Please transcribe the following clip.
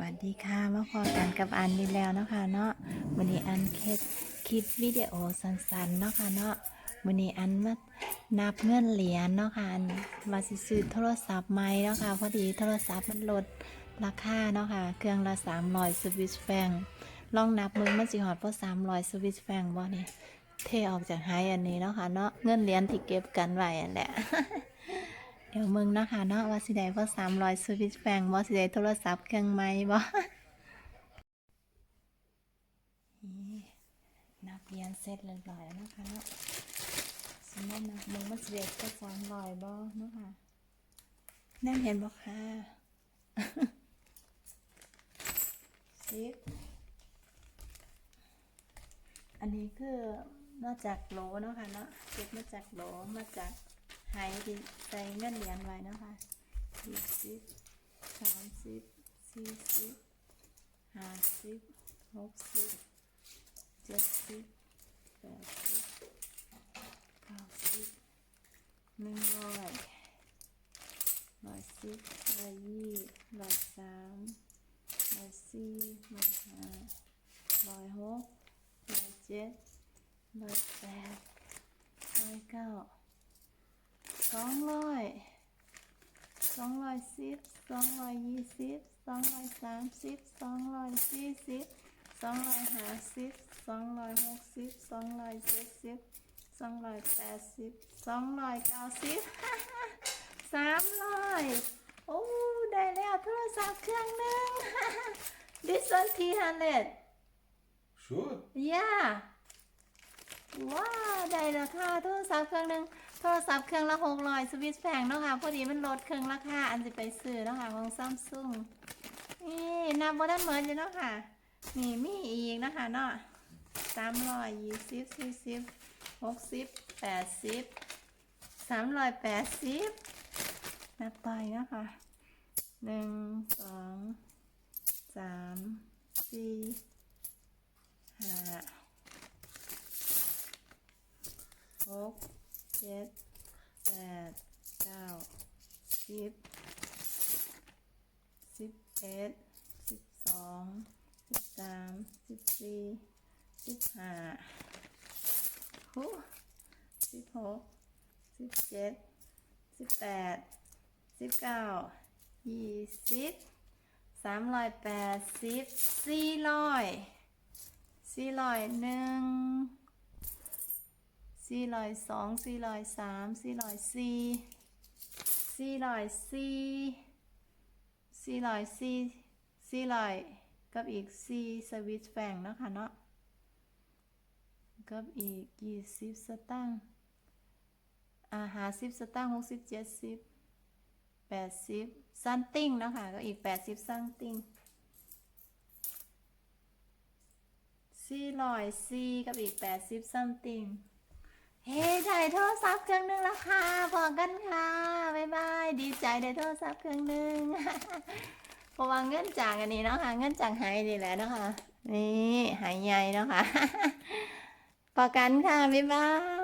วัสดีค่ะมาพอกันกับอันดีแล้วเนาะคะเนาะวันนี้อันเคสคลิปวิดีโอสั้นๆเนาะค่ะเนาะวันนี้อันมานับเงินเหรียญเนาะค่ะอันมาสิซื้อโทรศัพท์ใหม่เนาะค่ะพอดีโทรศัพท์มันลดราคาเนาะค่ะเครื่องละ300สวิสแฟงลองนับมือมันสิหอดเพราะ300สวิสแฟงบ่นี่เทออกจากไฮอันนี้เนาะค่ะเนาะเงินเหรียญที่เก็บกันไว้อันแหละ เดี๋ยวมึงเนาะคะเนาะว่าสิได้เพราะสามร้อยสวิสแฟงบ่สิได้โทรศัพท์เครื่องใหม่บ่นี่นับเรียนเสร็จเรียบร้อยแล้วนะคะเนาะสมมตินับมึงมันสิได้ก็สามร้อยบ่เนาะค่ะแน่เห็นบ่ค่ะสิบอันนี้คือมาจากโหลเนาะค่ะเนาะเก็บมาจากโหลมาจาก ไหที่ใส่เงินเหรียญไว้นะคะยี่สิบสามสิบสี่สิบห้าสิบหกสิบเจ็ดสิบแปดสิบเก้าสิบหนึ่งร้อยร้อยสิบร้อยยี่ร้อยสามร้อยสี่ร้อยห้าร้อยหกร้อยเจ็ดร้อยแปดร้อยเก้า สองร้อยสองร้อยสิบสองร้อยยี่สิบสองร้อยสามสิบสองร้อยสี่สิบสองร้อยห้าสิบสองร้อยหกสิบสองร้อยเจ็ดสิบสองร้อยแปดสิบสองร้อยเก้าสิบสามร้อยโอ้ได้แล้วโทรศัพท์เครื่องหนึ่ง This one three hundred Sure. yeah ว้าวได้ราคาโทรศัพท์เครื่องหนึ่งโทรศัพท์เครื่องละหกร้อยสวิสแฟงเนาะค่ะพอดีมันลดเครื่องราคาอันจะไปซื้อเนาะค่ะของซัมซุงนี่นับบ่ได้เหมือนอยู่เนาะค่ะ นี่มีอีกนะคะเนาะสามร้อยยี่สิบสี่สิบหกสิบแปดสิบสามร้อยแปดสิบนับไปนะคะหนึ่งสองสามสี่ห้าหกเจ็ด แปดเก้าสิบสิบเอ็ดสิบสองสิบสามสิบสี่สิบห้าหูสิบหกสิบเจ็ดสิบแปดสิบเก้ายี่สิบสามร้อยแปดสิบสี่ร้อยสี่ร้อยหนึ่ง สี่ร้อยสองสี่ร้อยสามสี่ร้อยสี่สี่ร้อยสี่สี่ร้อยสี่สี่ร้อยกับอีกสี่สวิตช์แฟงเนาะค่ะเนาะกับอีกยี่สิบสตางค์อาหาสิบสตางค์หกสิบเจ็ดสิบแปดสิบซันติ้งเนาะค่ะก็อีกแปดสิบซันติ้งสี่ร้อยสี่กับอีกแปดสิบซัมติง เฮ้ได้โทรศัพท์เครื่องหนึงแล้วค่ะพอกันค่ะบ๊ายบายดีใจได้โทรศัพท์เครื่องหนึงเพราะว่าเงินจางอันนี้เนาะค่ะเงินจางหายดีแหละเนาะค่ะนี่หายใหญ่เนาะค่ะพอกันค่ะบ๊ายบาย